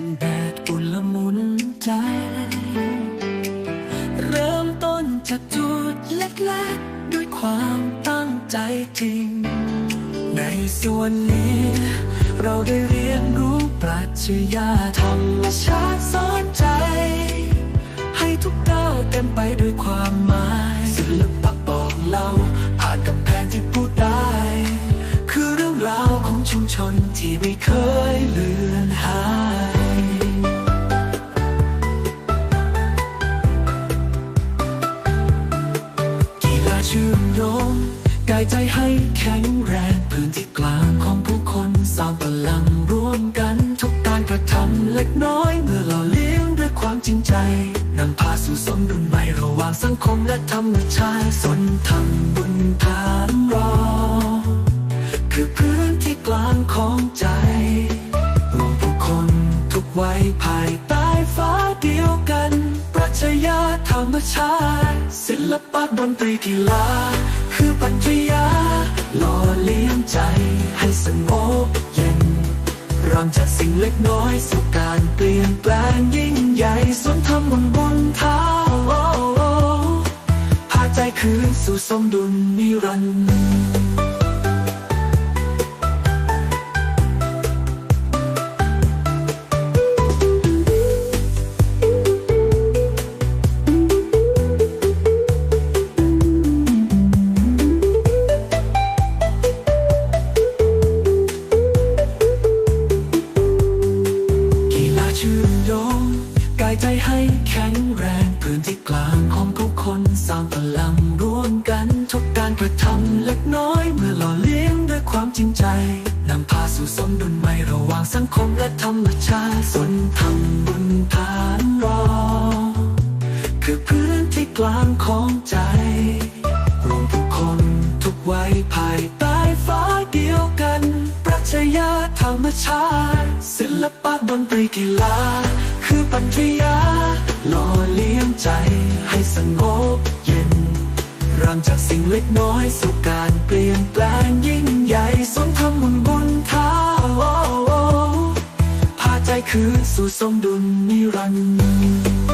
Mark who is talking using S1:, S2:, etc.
S1: ็นแดดอุ่นละมุนใจ เริ่มต้นจากจุดเล็กๆ ด้วยความตั้งใจจริง ในส่วนนี้ เราได้เรียนรู้ปรัชญาธรรมชาติสอนใจ ให้ทุกก้าวเต็มไปด้วยความหมายศิลปะบอกเล่าผ่านกับแผนที่พูดได้คือเรื่องราวของชุมชนที่ไม่เคยเลือนหายายใจให้แข็งแรงพื้นที่กลางของผู้คนสร้างพลังร่วมกันทุกการกระทำเล็กน้อยเมื่อเราเลี้ยงด้วยความจริงใจนำพาสู่สมดุลใหม่ระหว่างสังคมและธรรมชาติสนทำบุญฐานรอ คือพื้นที่กลางของใจรวมผู้คนทุกวัยภายใต้ฟ้าเดียวกัน ปรัชญาธรรมชาติ ศิลปะดนตรีกีฬา ปัญญาหล่อเลี้ยงใจให้สงบเย็นริ่มจากสิ่งเล็กน้อยสู่การเปลี่ยนแปลงยิ่งใหญ่สนทำบนบนเท้าพาใจคืนสู่สมดุลนิรันดร์ ข็งแรงพื้นที่กลางของทุกคนสร้างพลังร่วมกันทุกการกระทำเล็กน้อย เมื่อหล่อเลี้ยงด้วยความจริงใจนำพาสู่สมดุลใหม่ระหว่างสังคมและธรรมชาติสนทำบุญทานรอ คือพื้นที่กลางของใจ รวมผู้คนทุกวัยภายใต้ฟ้าเดียวกัน ปรัชญาธรรมชาติ ศิลปะดนตรีกีฬาคือปัญญา หล่อเลี้ยงใจให้สงบเย็นรังจากสิ่งเล็กน้อยสู่การเปลี่ยนแปลงยิ่งใหญ่สมทำบุญบุญเท้าพาใจคืนสู่สมดุลนิรันดร์